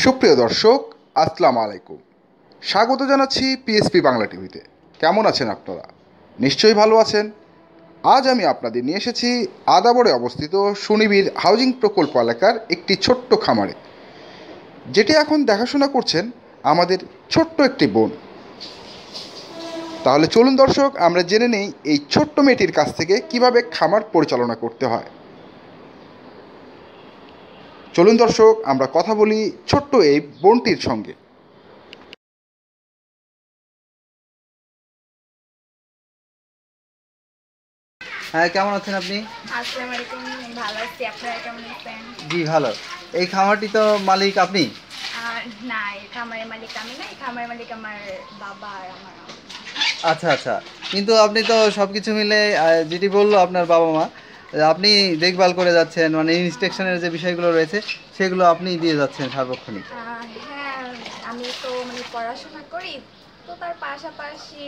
সুপ্রিয় দর্শক, আসসালামু আলাইকুম। স্বাগত জানাচ্ছি পিএসপি বাংলা টিভিতে। কেমন আছেন আপনারা? নিশ্চয়ই ভালো আছেন। আজ আমি আপনাদের নিয়ে এসেছি আদাবরে অবস্থিত সুনিবির হাউজিং প্রকল্প এলাকার একটি ছোট্ট খামারে। যেটি এখন দেখাশোনা করছেন আমাদের ছোট্ট একটি বোন। তাহলে চলুন দর্শক, আমরা জেনে নেই এই ছোট্ট মেয়েটির কাছ থেকে কীভাবে খামার পরিচালনা করতে হয়। চলুন দর্শক আমরা কথা বলি ছোট্ট এই বোনটির সঙ্গে। হ্যাঁ কেমন আছেন আপনি? আসসালামু আলাইকুম ভালো আছি। আপনারা কেমন আছেন? জি ভালো। এই খামারটি তো মালিক আপনি? না এই খামারের মালিক আমি না এই খামারের মালিক আমার বাবা আর আমার আচ্ছা আচ্ছা। কিন্তু আপনি তো সব কিছু মিলে যেটি বলল আপনার বাবা মা আপনি দেখভাল করে যাচ্ছেন মানে ইনস্ট্রাকশনের যে বিষয়গুলো রয়েছে সেগুলো আপনি দিয়ে যাচ্ছেন সার্বক্ষণিক। হ্যাঁ আমি তো মানে পড়াশোনা করি তো তার পাশাপাশি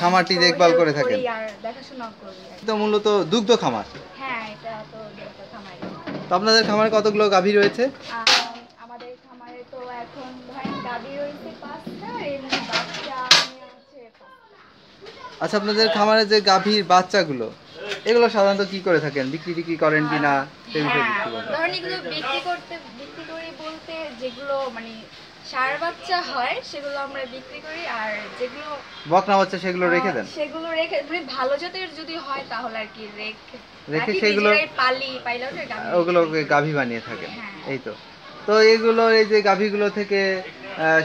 খামারটি দেখভাল করে থাকেন। দেখাশোনা করি তো মূলত দুগ্ধ খামার। হ্যাঁ এটা তো খামারই। তো আপনাদের খামারে কতগুলো গাভী রয়েছে? আমাদের খামারে তো এখন ধরেন গাভী রয়েছে পাঁচটা বাচ্চা আছে আচ্ছা আপনাদের খামারে যে গাভীর বাচ্চাগুলো এগুলো সাধারণত কি করে থাকেন? বিক্রি টিক্রি করেন কি না সে বিষয়ে হ্যাঁ। ধরেন এগুলো বিক্রি করতে বিক্রি করি বলতে যেগুলো মানে সার বাচ্চা হয় সেগুলো আমরা বিক্রি করি আর যেগুলো বকনা বাচ্চা সেগুলো রেখে দেন? সেগুলো রেখে মানে ভালো জাতের যদি হয় তাহলে আর কি রেখে রেখে সেগুলো- পালি পাইলে ওগুলোকে গাভী বানিয়ে থাকেন। হ্যাঁ। এই তো। তো এগুলো এই যে গাভীগুলো থেকে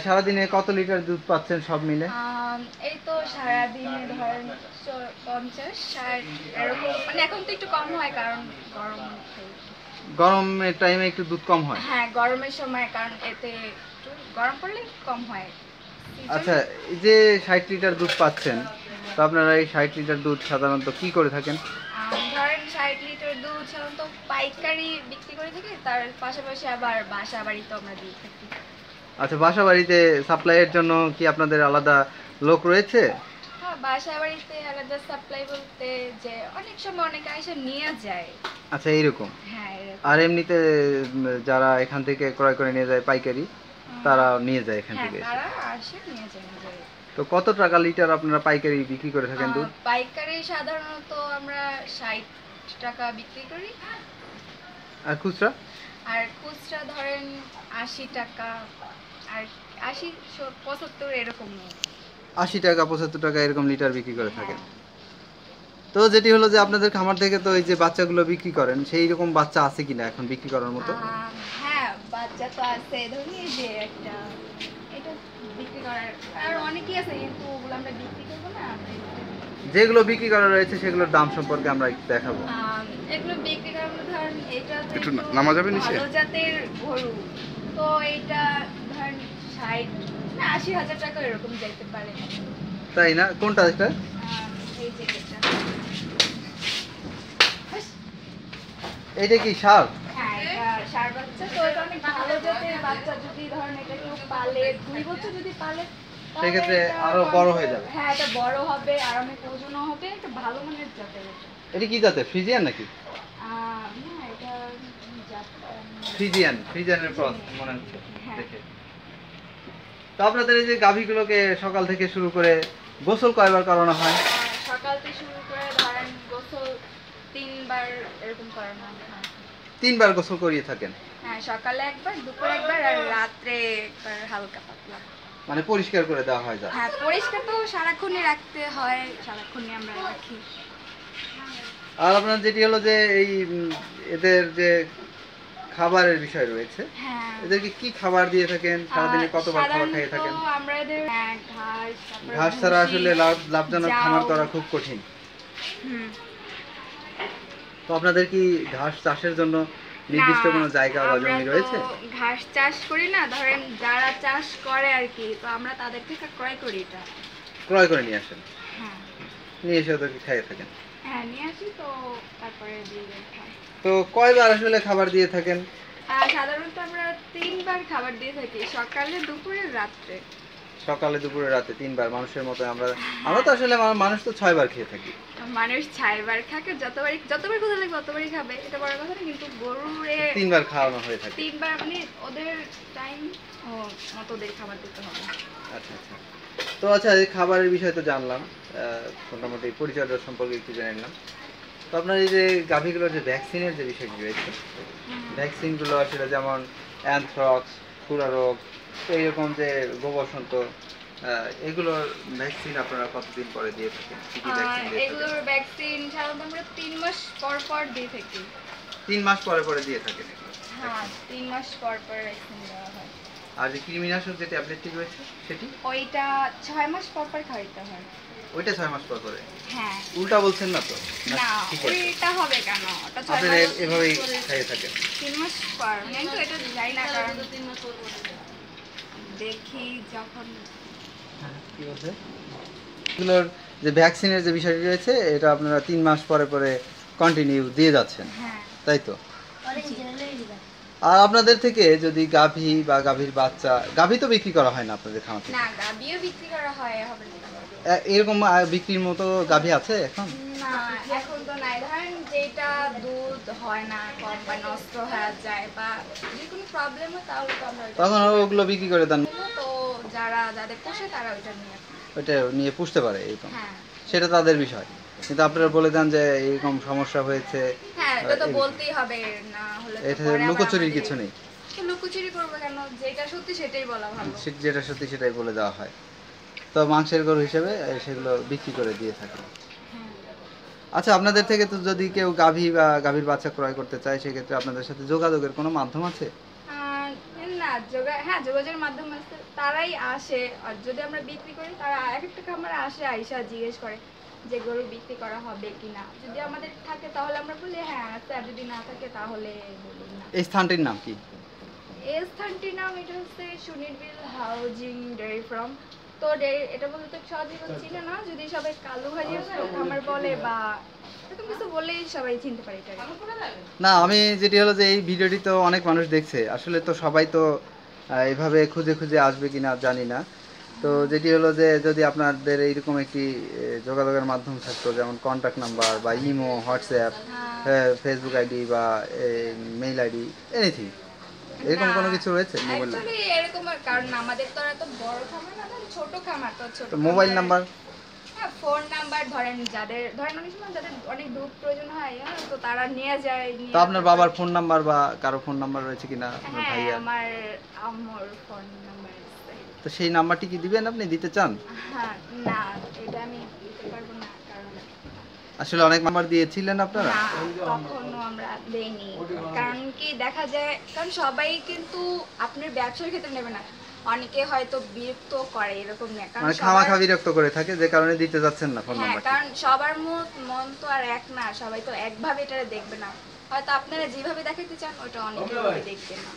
সারাদিনে কত লিটার দুধ পাচ্ছেন সব মিলে? এই তো সারাদিনে ধরেন পঞ্চাশ ষাট এরকম। মানে এখন তো একটু কম হয় কারণ গরম গরমের টাইমে একটু দুধ কম হয়? হ্যাঁ গরমের সময় কারণ এতে একটু গরম পড়লে কম হয়। আচ্ছা এই যে ষাট লিটার দুধ পাচ্ছেন তো আপনারা এই ষাট লিটার দুধ সাধারণত কি করে থাকেন? ধরেন ষাট লিটার দুধ সাধারণত পাইকারি বিক্রি করে থাকি তার পাশাপাশি আবার বাসা বাড়িতে আমরা দিয়ে থাকি। আচ্ছা বাসা বাড়িতে সাপ্লাইয়ের জন্য কি আপনাদের আলাদা লোক রয়েছে? হ্যাঁ বাসা বাড়িতে আলাদা সাপ্লাই বলতে যে অনেক সময় অনেকে এসে নিয়ে যায়। আচ্ছা এইরকম? হ্যাঁ এরকম। আর এমনিতে যারা এখান থেকে ক্রয় করে নিয়ে যায় পাইকারি তারা নিয়ে যায় এখান হ্যাঁ থেকে এসে। তারা আসে নিয়ে যায় তো কত টাকা লিটার আপনারা পাইকারি বিক্রি করে থাকেন দুধ? আহ, পাইকারি সাধারণত আমরা ষাট টাকা বিক্রি করি। আর খুচরা? আর খুচরা ধরেন আশি টাকা আর আশি পঁচাত্তর এরকম আশি টাকা পঁচাত্তর টাকা এরকম লিটার বিক্রি করে থাকেন। তো যেটি হলো যে আপনাদের খামার থেকে তো এই যে বাচ্চাগুলো বিক্রি করেন সেই রকম বাচ্চা আছে কিনা এখন বিক্রি করার মতো? হ্যাঁ বাচ্চা তো আছে। ধরুন এই যে একটা এটা বিক্রি করার আর অনেকই আছে কিন্তু ওগুলো আমরা বিক্রি করব না। যেগুলো বিক্রি করা রয়েছে সেগুলোর দাম সম্পর্কে আমরা একটু দেখাবো। এগুলো বিক্রি করার মধ্যে ধরেন এটা একটু নামা যাবে নিচে? ভালো জাতের গরু। তো এইটা ধরেন ষাট না আশি হাজার টাকা এরকম যাইতে পারে। তাই না? কোনটা এটা? এই যে এটা। এইটা কি সার? হ্যাঁ এটা বাচ্চা। তো এটা অনেক ভালো জাতের বাচ্চা। যদি ধরেন এটা কেউ পালে দুই বছর যদি পালে সেক্ষেত্রে আরও বড় হয়ে যাবে। হ্যাঁ এটা বড় হবে আর অনেক ওজনও হবে এটা ভালো মানের জাতের এটা। কি জাতের? ফ্রিজিয়ান নাকি? না এটা ফ্রিজিয়ান ফ্রিজিয়ানের ক্রস মনে হচ্ছে হ্যাঁ। দেখে। তো আপনাদের এই যে গাভীগুলোকে সকাল থেকে শুরু করে গোসল কয়বার করানো হয়? সকাল থেকে শুরু করে ধরেন গোসল তিনবার এরকম করানো হয় হ্যাঁ। তিনবার গোসল করিয়ে থাকেন? হ্যাঁ সকালে একবার দুপুরে একবার আর রাত্রে একবার হালকা পাতলা। মানে পরিষ্কার করে দেওয়া হয় যা। হ্যাঁ পরিষ্কার তো সারাক্ষণই রাখতে হয় সারাক্ষণই আমরা রাখি। আর আপনার যেটি হলো যে এই এদের যে খাবারের বিষয় রয়েছে হ্যাঁ। এদেরকে কি খাবার দিয়ে থাকেন? সারাদিনে কতবার খাবার খাইয়ে সাধারণত থাকেন? আমরা এদের হ্যাঁ, ঘাস ঘাস ছাড়া আসলে লাভ লাভজনক। খামার করা খুব কঠিন। তো আপনাদের কি ঘাস চাষের জন্য নির্দিষ্ট কোনো জায়গা বা জমি রয়েছে? ঘাস চাষ করি না ধরেন যারা চাষ করে আর কি তো আমরা তাদের থেকে ক্রয় করি এটা। ক্রয় করে নিয়ে আসেন? হ্যাঁ। নিয়ে এসে ওদেরকে খাইয়ে থাকেন? হ্যাঁ নিয়ে আসি তো তারপরে দিয়ে খাই। তো কয়বার আসলে খাবার দিয়ে থাকেন? আর সাধারণত আমরা তিনবার খাবার দিয়ে থাকি সকালে দুপুরে রাত্রে। সকালে দুপুরে রাতে তিনবার। মানুষের মতো আমরা। আমরা তো আসলে মানুষ তো ছয়বার খেয়ে থাকি। মানুষ ছয়বার খাকে যতবারই যতবার কোথাও লাগবে ততবারই খাবে। এটা বড় কথা না কিন্তু গরুরে তিনবার খাওয়ানো হয়ে থাকে। তিনবার মানে ওদের টাইম ও মতো ওদের খাবার দিতে হবে। আচ্ছা আচ্ছা। তো আচ্ছা এই খাবারের বিষয় তো জানলাম। মোটামুটি পরিচর্যা সম্পর্কে একটু জেনে নিলাম। তো আপনার এই যে গাভীগুলোর যে ভ্যাকসিনের যে বিষয়টি রয়েছে ভ্যাকসিনগুলো আসলে যেমন অ্যানথ্রক্স রোগ এইরকম যে গোবসন্ত আহ, এগুলোর ভ্যাকসিন আপনারা কতদিন পরে দিয়ে থাকেন? কি কি ভ্যাকসিন দিয়ে এগুলোর ভ্যাকসিন সাধারণত আমরা তিন মাস পর পর দিয়ে থাকি। তিন মাস পরে পরে দিয়ে থাকেন এগুলো। হ্যাঁ তিন মাস পর পর ভ্যাকসিন দেওয়া হয়। আর যে কৃমিনাশক যে ট্যাবলেটটি রয়েছে সেটি? ওইটা ছয় মাস পর পর খাওয়াইতে হয়। ওইটা ছয় মাস পর পরে হ্যাঁ। উল্টা বলছেন না তো? না হবে কেন? ওটা ছয় মাস এভাবেই পরে- খাইয়ে থাকেন। তিন মাস পর। এটা যাই না কারণ দেখি যখন। কি বলছে? এগুলোর যে ভ্যাকসিনের যে বিষয়টি রয়েছে এটা আপনারা তিন মাস পরে পরে কন্টিনিউ দিয়ে যাচ্ছেন। হ্যাঁ। তাই তো? আর আপনাদের থেকে যদি গাভী বা গাভীর বাচ্চা গাভী তো বিক্রি করা হয় না আপনাদের খামার থেকে? না গাবিও বিক্রি করা হয় হবে না। এরকম বিক্রির মতো গাভী আছে এখন? না এখন তো নাই। ধরেন যেটা দুধ হয় না কম বা নষ্ট হয়ে যায় বা যে কোনো প্রবলেম হয় তাহলে তো আমরা তখন ওগুলো বিক্রি করে দেন। তো যারা যাদের পোষে তারা ওইটা নিয়ে ওইটা নিয়ে পুষতে পারে এরকম হ্যাঁ। সেটা তাদের বিষয়। কিন্তু আপনারা বলে দেন যে এরকম সমস্যা হয়েছে হ্যাঁ এটা তো বলতেই হবে না হলে এটা লুকোচুরির কিছু নেই। লুকোচুরি করব কেন? যেটা সত্যি সেটাই বলা ভালো। যেটা সত্যি সেটাই বলে দেওয়া হয়। তো মাংসের গরু হিসেবে সেগুলো বিক্রি করে দিয়ে থাকে। হ্যাঁ আচ্ছা আপনাদের থেকে তো যদি কেউ গাভী বা গাভীর বাচ্চা ক্রয় করতে চায় সেক্ষেত্রে আপনাদের সাথে যোগাযোগের কোনো মাধ্যম আছে? না যোগা হ্যাঁ যোগাযোগের মাধ্যম আছে। তারাই আসে। আর যদি আমরা বিক্রি করি তারা এক একটা খামারে আসে আইসা জিজ্ঞেস করে যে গরু বিক্রি করা হবে কিনা। যদি আমাদের থাকে তাহলে আমরা বলি হ্যাঁ আছে আর যদি না থাকে তাহলে বলি না। এই স্থানটির নাম কি? এই স্থানটির নাম এটা হচ্ছে সুনির্বিল হাউজিং ডেয়ারি ফার্ম। তো এটা বলতে সহজে কেউ চিনে না যদি সবাই কালু ভাজি খামার বলে বা এরকম কিছু বললেই সবাই চিনতে পারে এটা। না আমি যেটি হলো যে এই ভিডিওটি তো অনেক মানুষ দেখছে আসলে তো সবাই তো এভাবে খুঁজে খুঁজে আসবে কিনা জানি না। তো যেটি হলো যে যদি আপনাদের এইরকম একটি যোগাযোগের মাধ্যম থাকতো যেমন কন্ট্যাক্ট নাম্বার বা ইমো হোয়াটসঅ্যাপ ফেসবুক আইডি বা মেইল আইডি এনিথিং এরকম কোনো কিছু রয়েছে মোবাইল এরকম কারণ আমাদের তো এত বড় না ছোট খামার তো ছোট মোবাইল নাম্বার? হ্যাঁ ফোন নাম্বার ধরেন যাদের ধরেন অনেক সময় যাদের অনেক দুধ প্রয়োজন হয় হ্যাঁ, তো তারা নিয়ে যায় তো আপনার বাবার ফোন নাম্বার বা কারও ফোন নাম্বার রয়েছে কিনা? হ্যাঁ ভাইয়া আমার ফোন নাম্বার তো সেই নাম্বারটি কি দিবেন আপনি? দিতে চান? হ্যাঁ না এটা আমি দিতে পারব না কারণ আসলে অনেক নাম্বার দিয়েছিলেন আপনারা? কখনো আমরা দেইনি। কারণ কি দেখা যায় কারণ সবাই কিন্তু আপনার ব্যবসার ক্ষেত্রে নেবে না। অনেকে হয়তো বিরক্ত করে এরকম না মানে সবার- খামাখা বিরক্ত করে থাকে যে কারণে দিতে যাচ্ছেন না ফোন হ্যাঁ নাম্বারটি। কারণ সবার মত মন তো আর এক না সবাই তো একভাবে এটা দেখবে না। হয়তো আপনারা যেভাবে দেখাতে চান ওটা অনেকভাবে দেখবে না।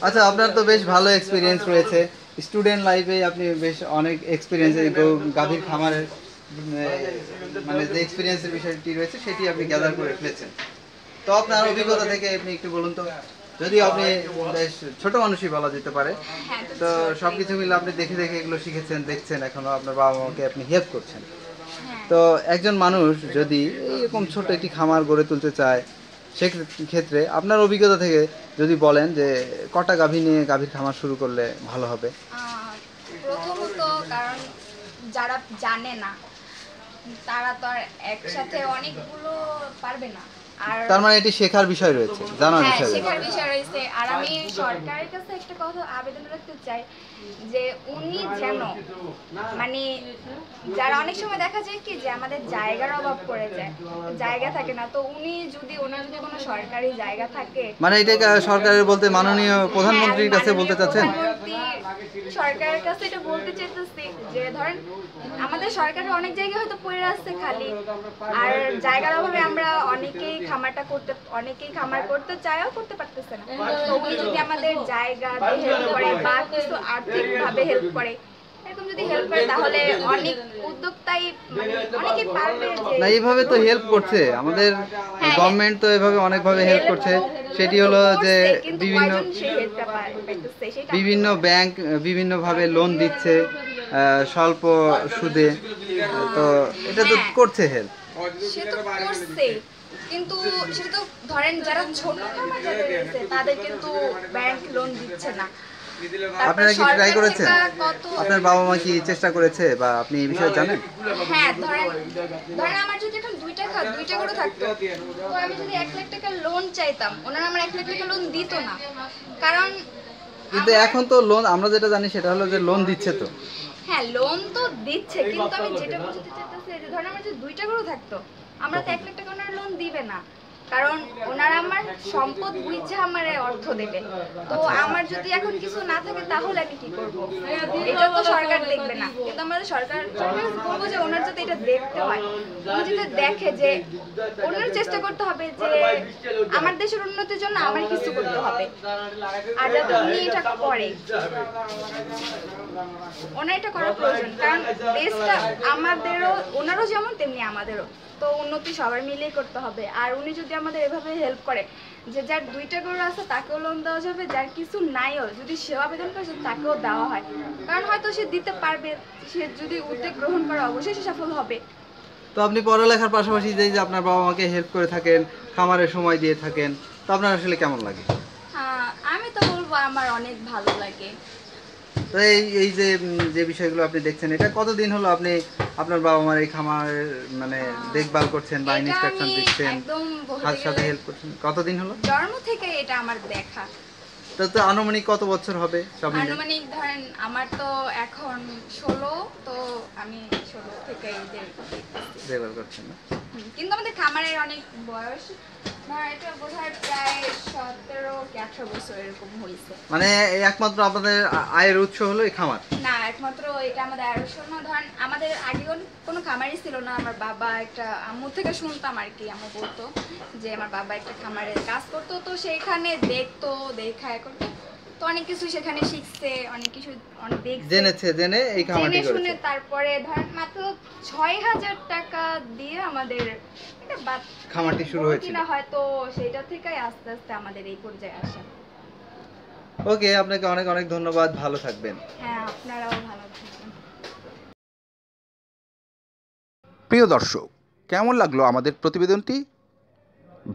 আচ্ছা আপনার তো বেশ ভালো এক্সপিরিয়েন্স রয়েছে। স্টুডেন্ট লাইফে আপনি বেশ অনেক এক্সপিরিয়েন্স গাভীর খামারের মানে যে এক্সপিরিয়েন্সের বিষয়টি রয়েছে সেটি আপনি গ্যাদার করে ফেলেছেন। তো আপনার অভিজ্ঞতা থেকে আপনি একটু বলুন তো। যদি আপনি ছোট মানুষই বলা যেতে পারে হ্যাঁ তো সবকিছু মিলে আপনি দেখে দেখে এগুলো শিখেছেন দেখছেন এখনও আপনার বাবা মাকে আপনি হেল্প করছেন। হ্যাঁ। তো একজন মানুষ যদি এইরকম ছোট একটি খামার গড়ে তুলতে চায় সেক্ষেত্রে আপনার অভিজ্ঞতা থেকে যদি বলেন যে কটা গাভী নিয়ে গাভীর খামার শুরু করলে ভালো হবে? প্রথমত কারণ যারা জানে না তারা তো আর একসাথে অনেকগুলো পারবে না। তার মানে এটি শেখার বিষয় রয়েছে জানার হ্যাঁ বিষয় শেখার বিষয় রয়েছে। আর আমি সরকারের কাছে একটা কথা আবেদন রাখতে চাই যে উনি যেন মানে যারা অনেক সময় দেখা যায় কি যে আমাদের জায়গার অভাব পড়ে যায় জায়গা থাকে না তো উনি যদি ওনার যদি কোনো সরকারি জায়গা থাকে মানে এটা সরকারের বলতে মাননীয় প্রধানমন্ত্রীর কাছে হ্যাঁ, বলতে চাচ্ছেন? সরকারের কাছে এটা বলতে চাইতেছি। যে ধরেন আমাদের সরকারের অনেক জায়গা হয়তো পড়ে আসছে খালি। আর জায়গার অভাবে আমরা অনেকেই খামারটা করতে অনেকেই খামার করতে চায়ও করতে পারতেছে না। যদি আমাদের জায়গা হেল্প করে বা কিছু আর্থিক ভাবে হেল্প করে এরকম যদি হেল্প করে তাহলে অনেক উদ্যোক্তাই মানে অনেকে পারবে না এইভাবে তো হেল্প করছে। আমাদের হ্যাঁ। গভর্নমেন্ট তো এভাবে অনেকভাবে হেল্প করছে। সেটি হলো যে বিভিন্ন বিভিন্ন ব্যাংক বিভিন্নভাবে লোন দিচ্ছে। স্বল্প সুদে তো এটা তো। করছে হেল্প সে তো করছে কিন্তু সেটা তো ধরেন যারা ছোট তাদের কিন্তু ব্যাংক লোন দিচ্ছে না। আপনারা কি ট্রাই করেছেন? আপনার বাবা মা কি চেষ্টা করেছে বা আপনি এই বিষয়ে জানেন? হ্যাঁ ধরেন ধরেন আমার যদি এখন দুইটা খা দুইটা করে থাকতো তো আমি যদি এক লাখ টাকা লোন চাইতাম ওনারা আমার এক লাখ টাকা লোন দিত না। কারণ কিন্তু এখন তো লোন আমরা যেটা জানি সেটা হলো যে লোন দিচ্ছে তো। হ্যাঁ লোন তো দিচ্ছে কিন্তু আমি যেটা বুঝতে চাইতেছি ধরেন আমার যদি দুইটা গরু থাকতো আমরা তো এক লাখ টাকা লোন দিবে না। কারণ ওনারা আমার সম্পদ বুঝে আমার অর্থ দেবে। তো আমার যদি এখন কিছু না থাকে তাহলে আমি কি করব? এটা তো সরকার দেখবে না। কিন্তু আমাদের সরকার সরকার বলব যে ওনার যদি এটা দেখতে হয়। উনি যদি দেখে যে ওনার চেষ্টা করতে হবে যে আমার দেশের উন্নতির জন্য আমার কিছু করতে হবে। আর যাতে উনি এটা করে। ওনার এটা করা প্রয়োজন। কারণ দেশটা আমাদেরও ওনারও যেমন তেমনি আমাদেরও। তো উন্নতি সবার মিলেই করতে হবে। আর উনি যদি আমাদের এভাবে হেল্প করে যে যার দুইটা গরু আছে তাকেও লোন দেওয়া যাবে যার কিছু নাইও যদি সেও আবেদন করে তাকেও দেওয়া হয়। কারণ হয়তো সে দিতে পারবে সে যদি উদ্যোগ গ্রহণ করে অবশ্যই সে সফল হবে। তো আপনি পড়ালেখার পাশাপাশি যে আপনার বাবা মাকে হেল্প করে থাকেন খামারের সময় দিয়ে থাকেন তো আপনার আসলে কেমন লাগে? আমি তো বলব আমার অনেক ভালো লাগে। তো এই এই যে যে বিষয়গুলো আপনি দেখছেন এটা কতদিন হলো আপনি আপনার বাবা মার এই খামার মানে দেখভাল করছেন বা ইনস্ট্রাকশন দিচ্ছেন সাথে হেল্প করছেন? কতদিন হলো? জন্ম থেকে এটা আমার দেখা। তো তো আনুমানিক কত বছর হবে সব মিলে আনুমানিক ধরেন আমার তো এখন ষোলো তো আমি ষোলো থেকে এই যে দেখভাল করছেন না? কিন্তু আমাদের খামারের অনেক বয়স। মানে একমাত্র আপনাদের আয়ের উৎস হলো এই খামার? না একমাত্র এটা আমাদের আয়ের উৎস। না ধরেন আমাদের আগেও কোনো খামারই ছিল না। আমার বাবা একটা আম্মু থেকে শুনতাম আর কি আম্মু বলতো যে আমার বাবা একটা খামারে কাজ করতো। তো সেইখানে দেখতো দেখা করতো। তো অনেক কিছু সেখানে শিখছে অনেক কিছু অনেক দেখছে। জেনেছে জেনে এই খামারটি জেনে শুনে তারপরে ধরেন মাত্র ছয় হাজার টাকা দিয়ে আমাদের খামারটি শুরু হয়েছিল। হয়তো সেটা থেকেই আস্তে আস্তে আমাদের এই পর্যায়ে আসা। ওকে আপনাকে অনেক অনেক ধন্যবাদ। ভালো থাকবেন। হ্যাঁ আপনারাও ভালো থাকবেন। প্রিয় দর্শক কেমন লাগল আমাদের প্রতিবেদনটি?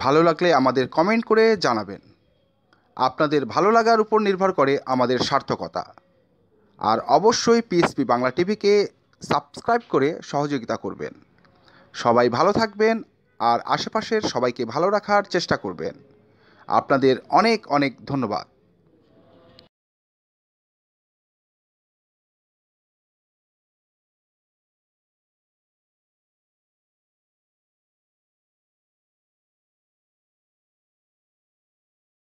ভালো লাগলে আমাদের কমেন্ট করে জানাবেন। আপনাদের ভালো লাগার উপর নির্ভর করে আমাদের সার্থকতা। আর অবশ্যই পিএসপি বাংলা টিভিকে সাবস্ক্রাইব করে সহযোগিতা করবেন। সবাই ভালো থাকবেন আর আশেপাশের সবাইকে ভালো রাখার চেষ্টা করবেন। আপনাদের অনেক অনেক ধন্যবাদ।